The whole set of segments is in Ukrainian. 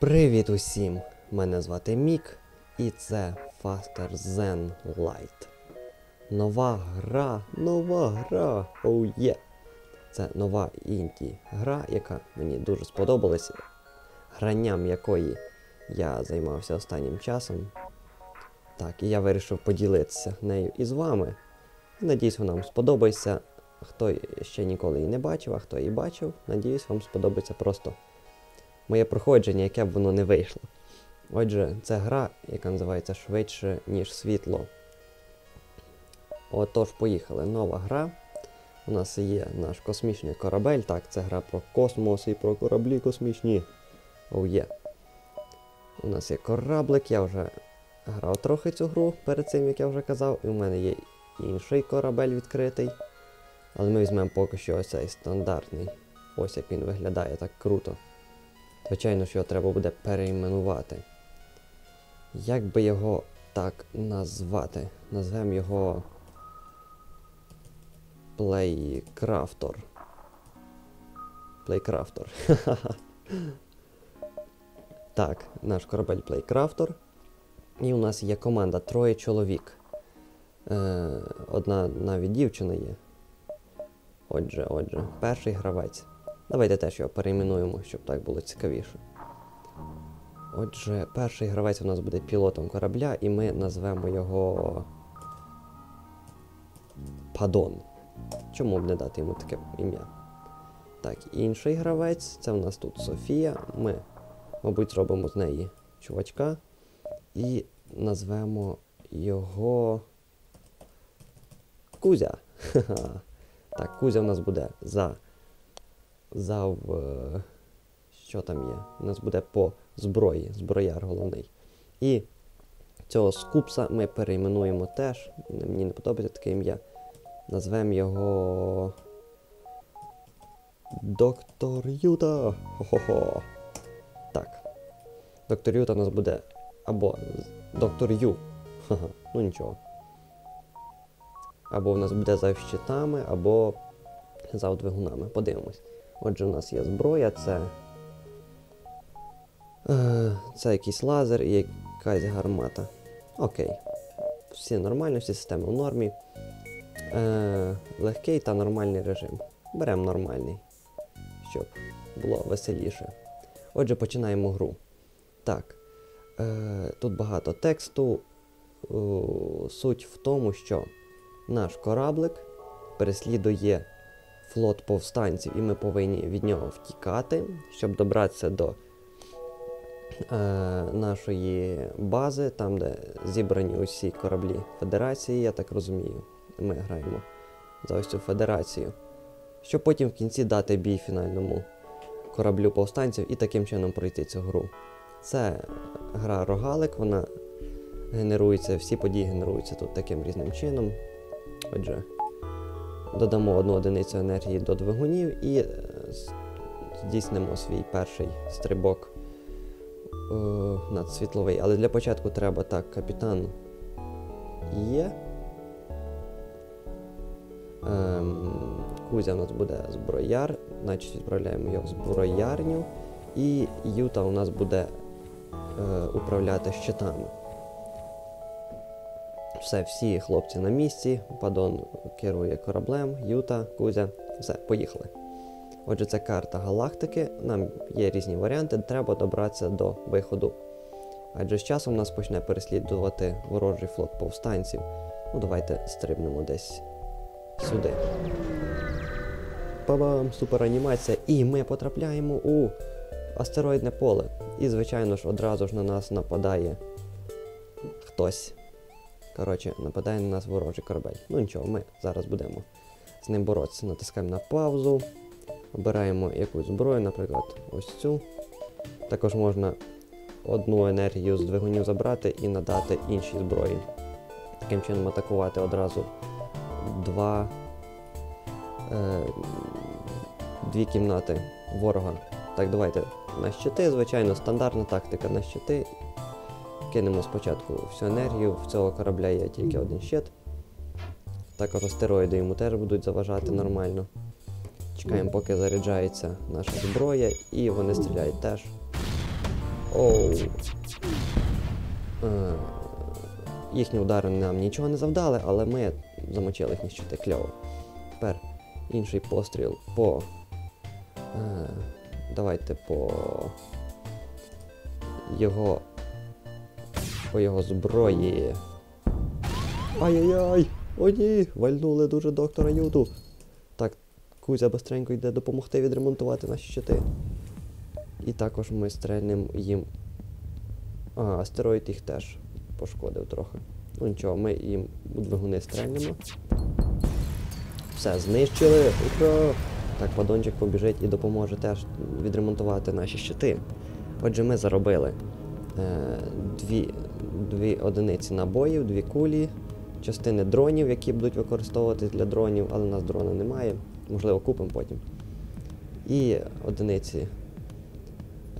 Привіт усім! Мене звати Мік, і це Faster Zen Light. Нова гра, нова гра! Оу є! Це нова інді гра, яка мені дуже сподобалася, гранням якої я займався останнім часом. Так, і я вирішив поділитися нею із вами. Надіюсь, вона вам сподобається. Хто ще ніколи її не бачив, а хто її бачив, надіюсь, вам сподобається просто моє проходження, яке б воно не вийшло. Отже, це гра, яка називається Швидше, ніж світло. Отож, поїхали. Нова гра. У нас є наш космічний корабель. Так, це гра про космос і про кораблі космічні. Оу є. У нас є кораблик, я вже грав трохи цю гру перед цим, як я вже казав, і у мене є інший корабель відкритий. Але ми візьмемо поки що ось цей стандартний. Ось як він виглядає так круто. Звичайно, що його треба буде перейменувати. Як би його так назвати? Назвемо його Плейкрафтор. Плейкрафтор. так, наш корабель Плейкрафтор. І у нас є команда троє чоловік. Е, Одна навіть дівчина є. Отже, отже, перший гравець. Давайте теж його перейменуємо, щоб так було цікавіше. Отже, перший гравець у нас буде пілотом корабля, і ми назвемо його. Падон. Чому б не дати йому таке ім'я? Так, інший гравець, це у нас тут Софія. Ми, мабуть, зробимо з неї чувачка. І назвемо його. Кузя. Так, Кузя у нас буде за. За. В... Що там є? У нас буде по зброї, зброяр головний. І цього скупса ми перейменуємо теж. Мені не подобається таке ім'я. Назвемо його. Доктор Юта. Хо-хо-хо. Так. Доктор Юта у нас буде. Або Доктор Ю. Ха-ха. Ну нічого. Або в нас буде за щитами, або за двигунами. Подивимось. Отже, у нас є зброя, це. Е, Це якийсь лазер і якась гармата. Окей. Всі нормально, всі системи в нормі. Е, Легкий та нормальний режим. Беремо нормальний, щоб було веселіше. Отже, починаємо гру. Так. Е, Тут багато тексту. О, суть в тому, що наш кораблик переслідує флот повстанців, і ми повинні від нього втікати, щоб добратися до е, нашої бази, там, де зібрані усі кораблі Федерації, я так розумію. Ми граємо за ось цю федерацію. Щоб потім в кінці дати бій фінальному кораблю повстанців і таким чином пройти цю гру. Це гра рогалик, вона генерується, всі події генеруються тут таким різним чином. Отже, додамо одну одиницю енергії до двигунів і е, здійснимо свій перший стрибок е, надсвітловий. Але для початку треба так, капітан є. Ем, Кузя у нас буде зброяр, значить відправляємо його в зброярню. І Юта у нас буде е, управляти щитами. Все, всі хлопці на місці. Падон керує кораблем, Юта, Кузя. Все, поїхали. Отже, це карта галактики. Нам є різні варіанти, треба добратися до виходу. Адже з часом нас почне переслідувати ворожий флот повстанців. Ну, давайте стрибнемо десь сюди. Па-бам! Суперанімація. І ми потрапляємо у астероїдне поле. І, звичайно ж, одразу ж на нас нападає хтось. Коротше, нападає на нас ворожий корабель. Ну нічого, ми зараз будемо з ним боротися. Натискаємо на паузу, обираємо якусь зброю, наприклад, ось цю. Також можна одну енергію з двигунів забрати і надати іншій зброї. Таким чином атакувати одразу два, е, дві кімнати ворога. Так, давайте на щити, звичайно, стандартна тактика на щити. Кинемо спочатку всю енергію, в цього корабля є тільки один щит. Також астероїди йому теж будуть заважати нормально. Чекаємо, поки заряджається наша зброя, і вони стріляють теж. Оу. Е, їхні удари нам нічого не завдали, але ми замочили їхні щити кльово. Тепер інший постріл по. Е, давайте по його. По його зброї. Ай-яй-яй! О ні! Вальнули дуже доктора Юту. Так, Кузя бистренько йде допомогти відремонтувати наші щити. І також ми стрельнемо їм. А, астероїд їх теж пошкодив трохи. Ну нічого, ми їм у двигуни стрельнемо. Все, знищили! Ура! Так, падончик побіжить і допоможе теж відремонтувати наші щити. Отже, ми заробили е, дві, дві одиниці набоїв, дві кулі, частини дронів, які будуть використовуватись для дронів, але у нас дрона немає. Можливо, купимо потім. І одиниці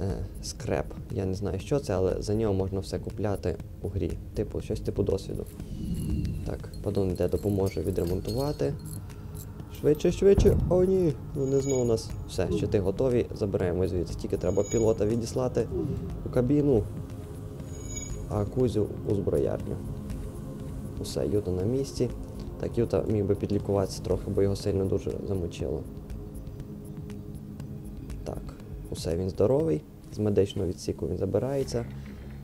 е, скреп. Я не знаю, що це, але за нього можна все купляти у грі. Типу, щось типу досвіду. Так, падон йде допоможе відремонтувати. Швидше, швидше. О, ні. Вони знову у нас. Все, щити готові. Забираємо звідси. Тільки треба пілота відіслати у кабіну, а Кузю у зброярню. Усе, Юта на місці. Так, Юта міг би підлікуватися трохи, бо його сильно дуже замочило. Так, усе, він здоровий. З медичного відсіку він забирається.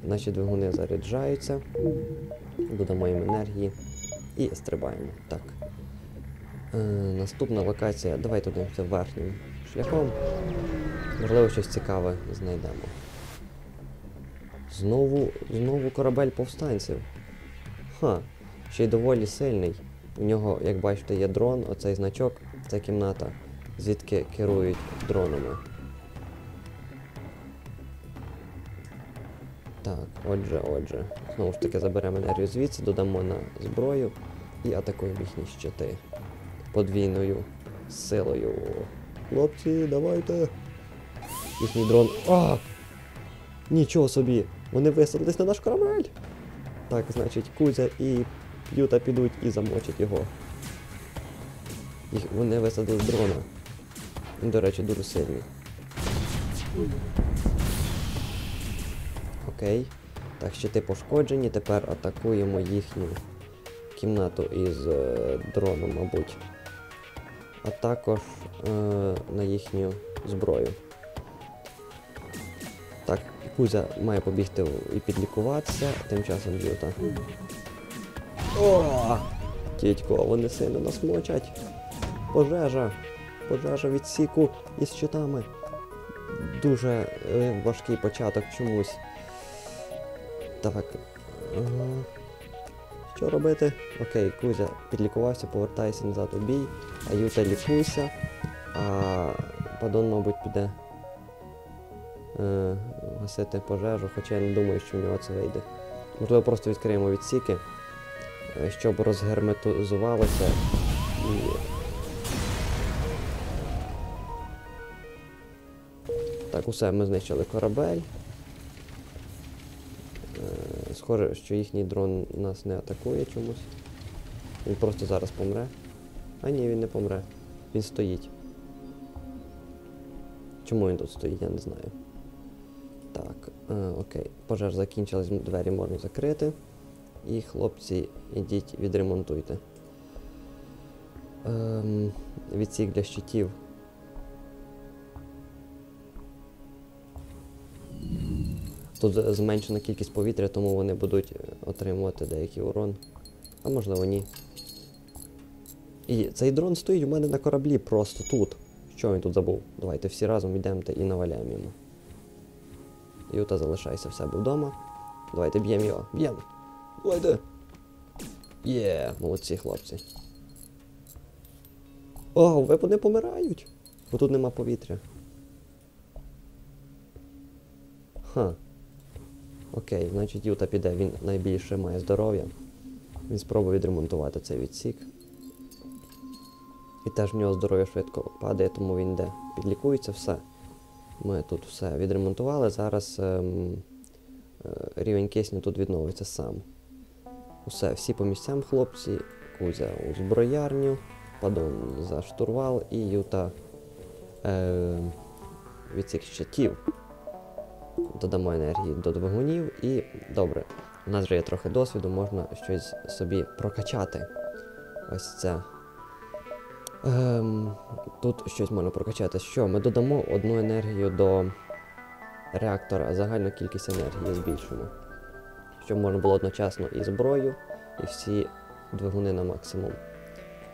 Наші двигуни заряджаються. Додамо їм енергії. І стрибаємо. Так. Е, наступна локація. Давайте туди верхнім шляхом. Можливо, щось цікаве знайдемо. Знову, знову корабель повстанців. Ха, ще й доволі сильний. У нього, як бачите, є дрон, оцей значок, це кімната, звідки керують дронами. Так, отже, отже. Знову ж таки заберемо енергію звідси, додамо на зброю і атакуємо їхні щити подвійною силою. Хлопці, давайте. Їхній дрон. А! Нічого собі! Вони висадились на наш корабель! Так, значить, Кузя і Юта підуть і замочать його. Їх, вони висадили з дрона. До речі, дуже сильний. Окей. Так, щити пошкоджені. Тепер атакуємо їхню кімнату із е, дроном, мабуть. А також е, на їхню зброю. Так, Кузя має побігти і підлікуватися, тим часом Юта. О! Тітько, вони сильно нас мочать. Пожежа. Пожежа від сіку із щитами. Дуже е, важкий початок чомусь. Так. Ага. Що робити? Окей, Кузя підлікувався, повертайся назад у бій, а Юта лікуйся, а Падон, мабуть, піде гасити пожежу, хоча я не думаю, що в нього це вийде. Можливо, просто відкриємо відсіки, е, щоб розгерметизувалося і. Так, усе, ми знищили корабель. Е, Схоже, що їхній дрон нас не атакує чомусь. Він просто зараз помре. А ні, він не помре. Він стоїть. Чому він тут стоїть, я не знаю. Так, е, окей. Пожеж закінчилась, двері можна закрити. І хлопці, ідіть, відремонтуйте. Ем, відсік для щитів. Тут зменшена кількість повітря, тому вони будуть е, отримувати деякий урон. А можливо ні. І цей дрон стоїть у мене на кораблі просто тут. Що він тут забув? Давайте всі разом йдемо і наваляємо йому. Юта, залишайся в себе вдома. Давайте б'ємо його. Б'ємо. Давайте. Є, молодці хлопці. О, ви вони помирають. Бо тут нема повітря. Ха. Окей, значить Юта піде, він найбільше має здоров'я. Він спробує відремонтувати цей відсік. І теж в нього здоров'я швидко падає, тому він йде. Підлікується все. Ми тут все відремонтували. Зараз ем, е, рівень кисню тут відновиться сам. Усе, всі по місцям хлопці, Кузя у зброярню, Падон за штурвал і Юта е, відсік щитів. додамо енергії до двигунів і добре. У нас вже є трохи досвіду, можна щось собі прокачати. Ось це. Ем, тут щось можна прокачати. Що? Ми додамо одну енергію до реактора, а загальну кількість енергії збільшимо. Щоб можна було одночасно і зброю, і всі двигуни на максимум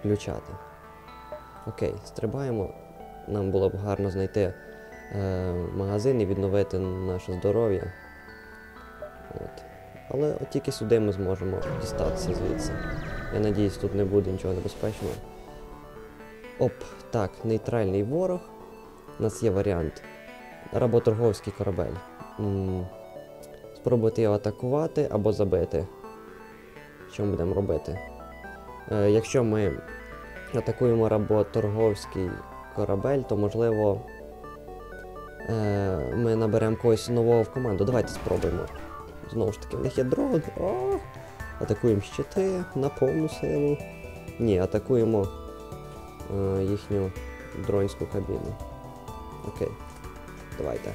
включати. Окей, стрибаємо. Нам було б гарно знайти е, магазин і відновити наше здоров'я. Але от тільки сюди ми зможемо дістатися звідси. Я надіюсь, тут не буде нічого небезпечного. Оп, так, нейтральний ворог. У нас є варіант. Работорговський корабель. М, Спробувати його атакувати або забити. Що ми будемо робити? Е, якщо ми атакуємо работорговський корабель, то можливо е, ми наберемо когось нового в команду. Давайте спробуємо. Знову ж таки, в них є дрон. О! Атакуємо щити на повну силу. Ні, атакуємо їхню дронську кабіну. Окей. Давайте.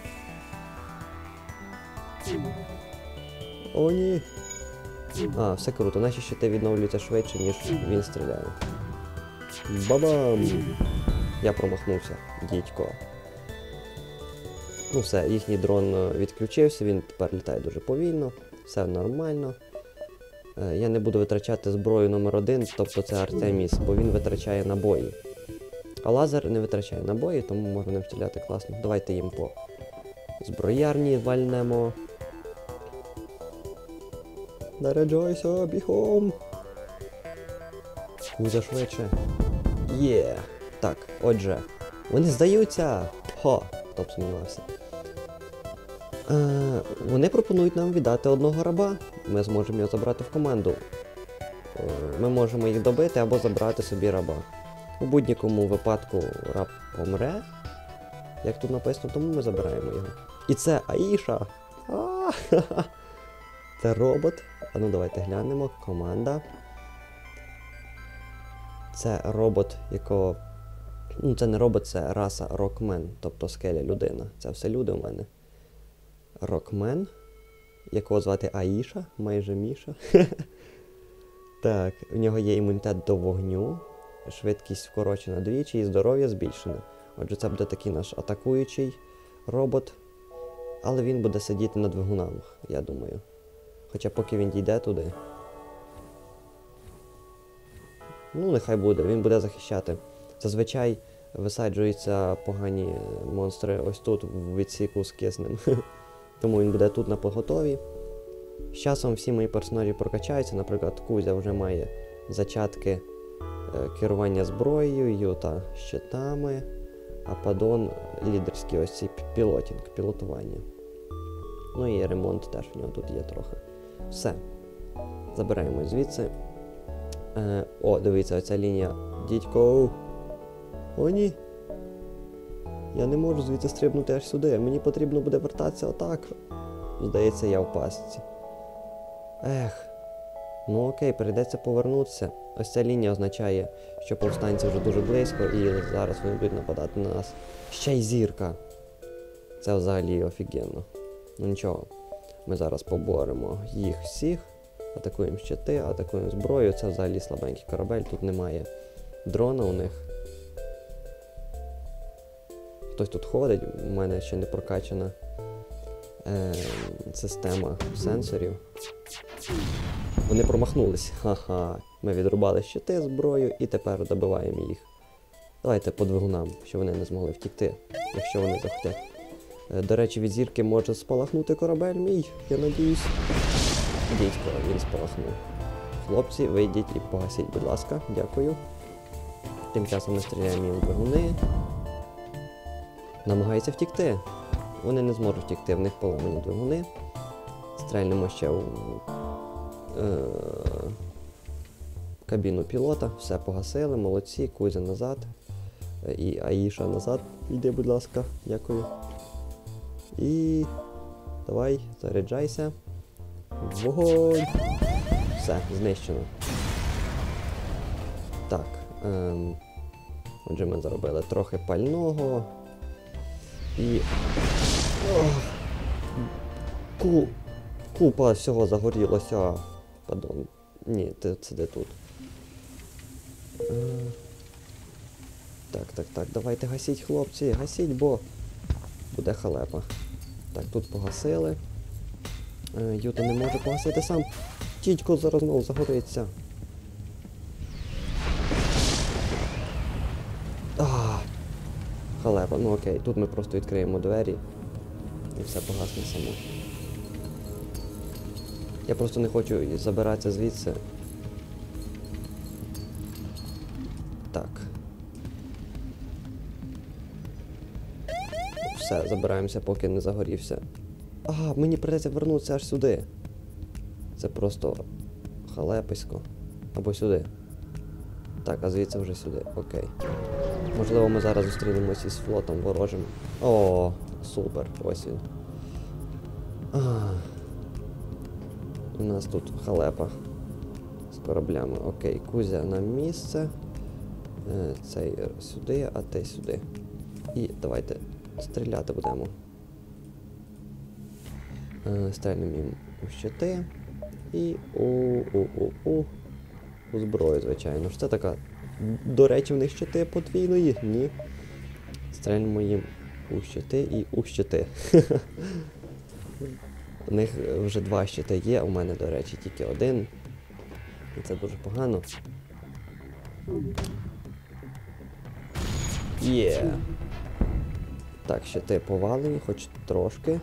О, ні. А, все круто. Наші щити відновлюються швидше, ніж він стріляє. Бабам! Я промахнувся, дідько. Ну все, їхній дрон е, відключився, він тепер літає дуже повільно, все нормально. Е, Я не буду витрачати зброю номер один, тобто це Артеміс, бо він витрачає набої. А лазер не витрачає набої, тому можна ним стріляти класно. Давайте їм по зброярні вальнемо. Наряджайся, бігом! Кузя швидше. Є. Так, отже. Вони здаються! Хо! Хто б сумнівався. Е, вони пропонують нам віддати одного раба. Ми зможемо його забрати в команду. Е, ми можемо їх добити або забрати собі раба. У будь-якому випадку раб помре. Як тут написано, тому ми забираємо його. І це Аїша. Це робот. А ну давайте глянемо. Команда. Це робот, якого. Ну, це не робот, це раса Рокмен, тобто скеля людина. Це все люди у мене. Рокмен, якого звати Аїша, майже Міша. так, в нього є імунітет до вогню, швидкість вкорочена двічі і здоров'я збільшене. Отже, це буде такий наш атакуючий робот. Але він буде сидіти на двигунах, я думаю. Хоча поки він дійде туди. Ну, нехай буде, він буде захищати. Зазвичай висаджуються погані монстри ось тут, в відсіку з киснем. Тому він буде тут на поготові. З часом всі мої персонажі прокачаються, наприклад, Кузя вже має зачатки е, керування зброєю, Юта щитами, а Падон лідерський ось цей пілотінг, пілотування. Ну і ремонт теж в нього тут є трохи. Все. Забираємо звідси. Е, о, дивіться, оця лінія. Дідько. О, ні. Я не можу звідси стрибнути аж сюди. Мені потрібно буде вертатися отак. Здається, я в пастці. Ех. Ну окей, прийдеться повернутися. Ось ця лінія означає, що повстанці вже дуже близько і зараз вони будуть нападати на нас. Ще й зірка. Це взагалі офігенно. Ну нічого. Ми зараз поборемо їх всіх. Атакуємо щити, атакуємо зброю. Це взагалі слабенький корабель, тут немає дрона у них. Хтось тут ходить, у мене ще не прокачана е, система сенсорів. Вони промахнулись. Ха-ха. Ми відрубали щити зброю і тепер добиваємо їх. Давайте по двигунам, щоб вони не змогли втікти, якщо вони захотять. Е, До речі, від зірки може спалахнути корабель мій, я надіюсь. Дідько, він спалахнув. Хлопці, вийдіть і погасіть, будь ласка, дякую. Тим часом ми стріляємо в двигуни. Намагаються втікти. Вони не зможуть втікти, в них поламані двигуни. Стрельнемо ще у е, кабіну пілота, все погасили, молодці, Кузя назад. І Аїша назад. Йди, будь ласка, дякую. І давай, заряджайся. Вогонь! Все, знищено. Так. Ем, отже, ми заробили трохи пального. І. Ку... Купа всього загорілося. Падон. Ні, це де тут. Е, Так, так, так, давайте гасіть, хлопці, гасіть, бо буде халепа. Так, тут погасили. Е, Юта не може погасити сам. Тітько зараз знову загориться. Халепа, ну окей, тут ми просто відкриємо двері і все погасне само. Я просто не хочу забиратися звідси. Так. Все, забираємося, поки не загорівся. А, мені придеться вернутися аж сюди. Це просто халеписько. Або сюди. Так, а звідси вже сюди. Окей. Можливо, ми зараз зустрінемось із флотом ворожим. О, супер, ось він. У нас тут халепа з кораблями. Окей, Кузя на місце. Е, Цей сюди, а ти сюди. І давайте стріляти будемо. Е, Стрельнемо їм у щити. І у-у-у-у. У зброю, звичайно. Це така. До речі, в них щити подвійної? Ні. Стрельнемо їм у щити і у щити. У них вже два щити є, у мене, до речі, тільки один. І це дуже погано. Є. Так, щити повалені, хоч трошки.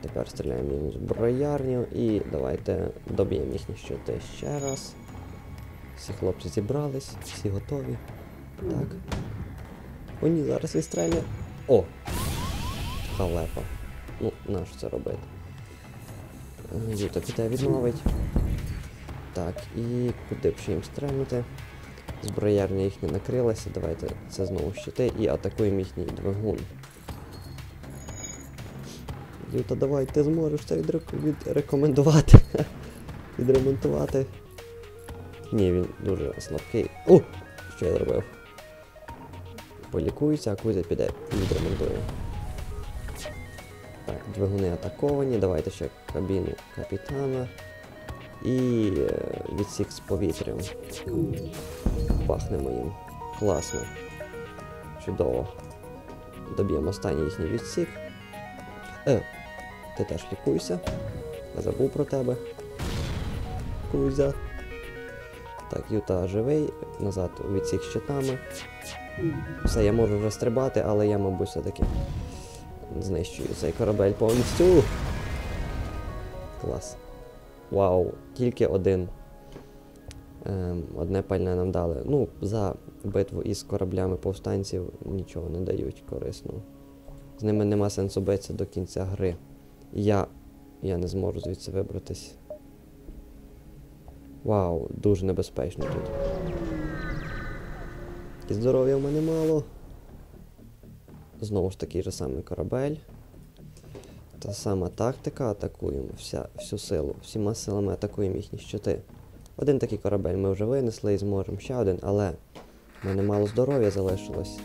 Тепер стріляємо їм в зброярню і давайте доб'ємо їхні щити ще раз. Всі хлопці зібрались, всі готові. Так. О, ні, зараз відстрельне. О! Халепа. Ну, нащо це робити? Е, Юта піде відновить. Так, і куди б ще їм стрельнути? Зброярня їх не накрилася. Давайте це знову щити і атакуємо їхній двигун. Юта, давай, ти зможеш це відрекомендувати. Відремонтувати. Ні, він дуже слабкий. О! Що я зробив? Полікується, а Кузя піде відремонтує. Так, двигуни атаковані, давайте ще кабіну капітана. І е, відсік з повітрям. Пахнемо їм. Класно. Чудово. Доб'ємо останній їхній відсік. Е, ти теж лікуйся. Я забув про тебе. Кузя. Так, Юта живий, назад відсік щитами. Все, я можу вже стрибати, але я, мабуть, все-таки знищую цей корабель повністю. Клас. Вау, тільки один. Ем, одне пальне нам дали. Ну, за битву із кораблями повстанців нічого не дають корисного. З ними нема сенсу битися до кінця гри. Я. Я не зможу звідси вибратись. Вау, дуже небезпечно тут. І здоров'я в мене мало. Знову ж такий же самий корабель. Та сама тактика, атакуємо вся, всю силу, всіма силами атакуємо їхні щити. Один такий корабель ми вже винесли і зможемо ще один, але в мене мало здоров'я залишилось.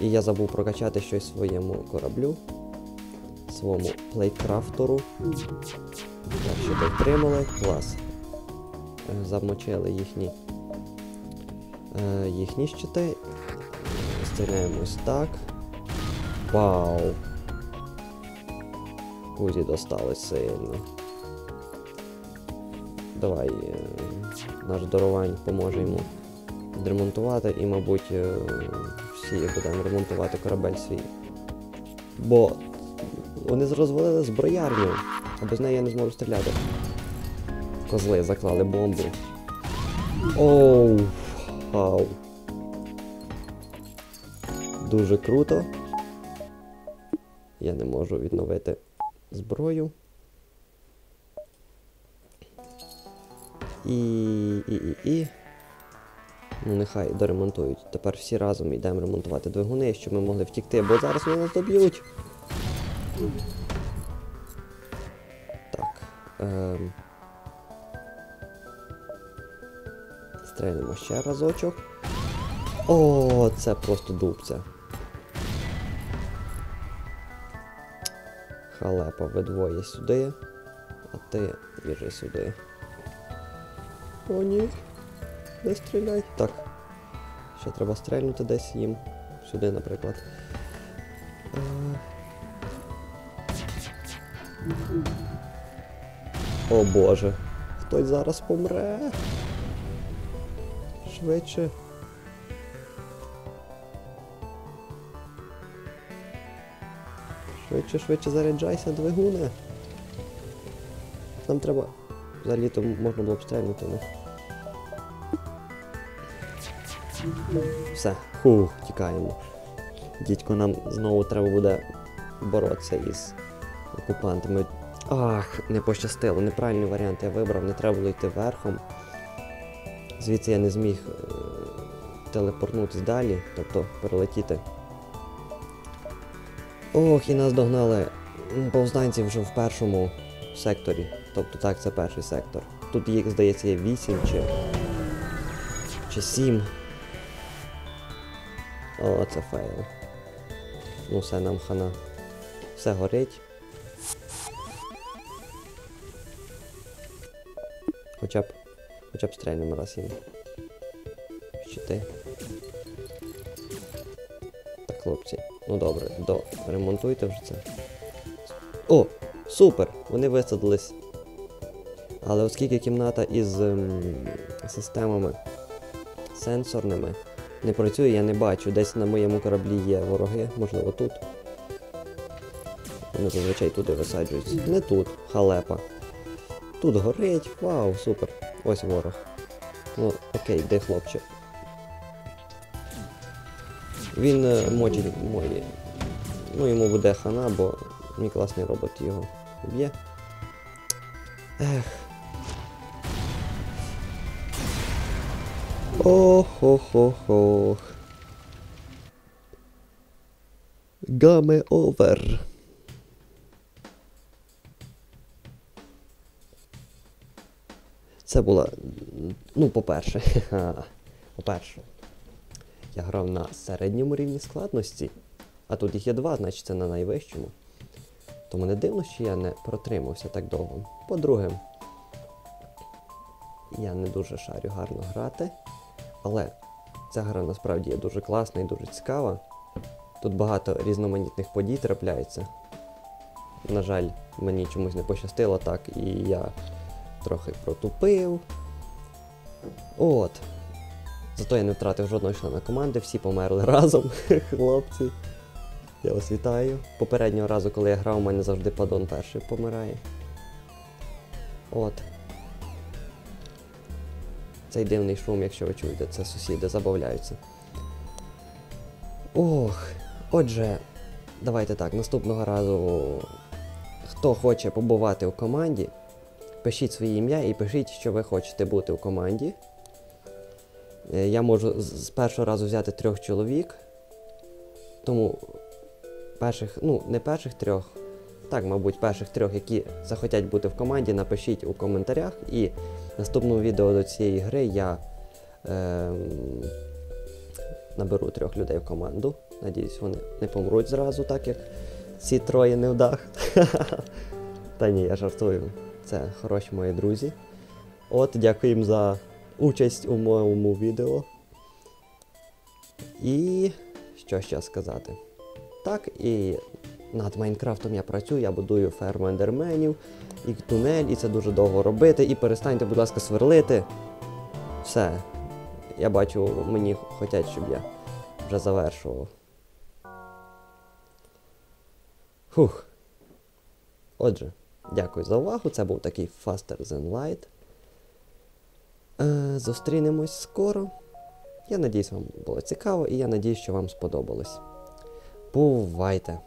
І я забув прокачати щось своєму кораблю, своєму плейкрафтору. Так, щити втримали, клас. Е, Замочили їхні, е, їхні щити. Стріляємо ось так. Вау! Кузі досталось сильно. Давай е, наш дарувань поможе йому відремонтувати і, мабуть, всі будемо ремонтувати корабель свій. Бо вони розвалили зброярню, а без неї я не зможу стріляти. Козли заклали бомбу. Оу, хау. Дуже круто. Я не можу відновити зброю. І. і. і. і. Ну, нехай доремонтують. Тепер всі разом йдемо ремонтувати двигуни, щоб ми могли втікти, бо зараз вони нас доб'ють. Так. Ем... Стрельнемо ще разочок. О, це просто дубця. Халепа, ви двоє сюди, а ти біжи сюди. О, ні. Не стріляй. Так. Ще треба стрельнути десь їм. Сюди, наприклад. Е. О боже. Хтось зараз помре. Швидше. Швидше, швидше заряджайся, двигуне. Нам треба. Взагалі то можна було б стрельнути, ну. Все, хух, тікаємо. Дідько, нам знову треба буде боротися із окупантами. Ах, не пощастило, неправильний варіант я вибрав, не треба було йти верхом. Звідси я не зміг е, телепортнутися далі, тобто перелетіти. Ох, і нас догнали повстанці вже в першому секторі. Тобто так, це перший сектор. Тут їх, здається, є 8 чи. чи 7. О, це фейл. Ну, все нам хана. Все горить. Хоча б стрельнемо раз їм. Щити. Так, хлопці. Ну добре, до. Ремонтуйте вже це. О! Супер! Вони висадились. Але оскільки кімната із ем, системами сенсорними не працює, я не бачу. Десь на моєму кораблі є вороги, можливо тут. Вони зазвичай туди висаджуються. Не тут, халепа. Тут горить, вау, супер. Ось ворог. Ну, окей, де хлопче? Він е, мої. Ну, йому буде хана, бо мій класний робот його вб'є. Ех. Ох-ох-ох-ох. Гаме овер. Це була. Ну, по-перше, по-перше, я грав на середньому рівні складності, а тут їх є два, значить це на найвищому. То мене дивно, що я не протримався так довго. По-друге, я не дуже шарю гарно грати, але ця гра насправді є дуже класна і дуже цікава. Тут багато різноманітних подій трапляється. На жаль, мені чомусь не пощастило так, і я трохи протупив. От. Зато я не втратив жодного члена команди, всі померли разом, хлопці. Я вас вітаю. Попереднього разу, коли я грав, у мене завжди падон перший помирає. От. Цей дивний шум, якщо ви чуєте, це сусіди забавляються. Ох, отже, давайте так, наступного разу. Хто хоче побувати у команді, пишіть своє ім'я і пишіть, що ви хочете бути у команді. Е, Я можу з першого разу взяти трьох чоловік. Тому перших, ну, не перших трьох, так, мабуть, перших трьох, які захотять бути в команді, напишіть у коментарях. І в наступному відео до цієї гри я ем, наберу трьох людей в команду. Надіюсь, вони не помруть зразу, так як ці троє невдах. Та ні, я жартую. Це хороші мої друзі. От, дякую їм за участь у моєму відео. І що ще сказати? Так, і над Майнкрафтом я працюю, я будую ферму ендерменів, і тунель, і це дуже довго робити. І перестаньте, будь ласка, сверлити. Все. Я бачу, мені хочуть, щоб я вже завершував. Фух. Отже, дякую за увагу. Це був такий Faster Than Light. Е, зустрінемось скоро. Я надіюсь, вам було цікаво, і я надіюсь, що вам сподобалось. Бувайте!